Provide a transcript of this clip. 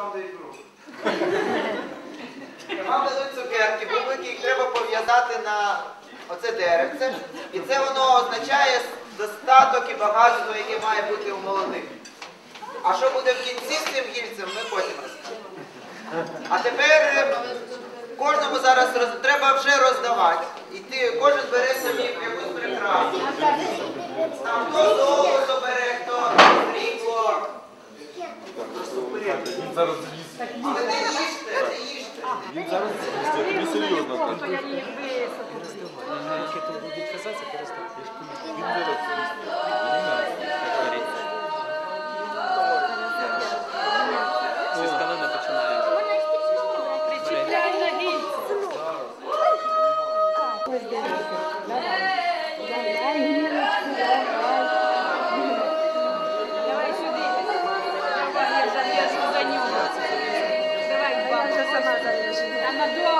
вам дають руку. Вам дадуть цукерки, бублики, їх треба пов'язати на оце деревце. І це воно означає достаток і багатство, яке має бути у молодих. А що буде в кінці з цим гільцем, ми потім розкажемо. А тепер е, кожному зараз роз... треба вже роздавати. І ти, кожен бере собі якусь прикрасу. Там хто золото бере, хто срібло. Він зараз з'їсть. Але не їжте, не їжте. Він зараз з'їсть. Я тобі серйозно кажу. Я перестати. Він зараз з'їсть. Зі скалини починає. Причіпляй на гільцю. Eduardo!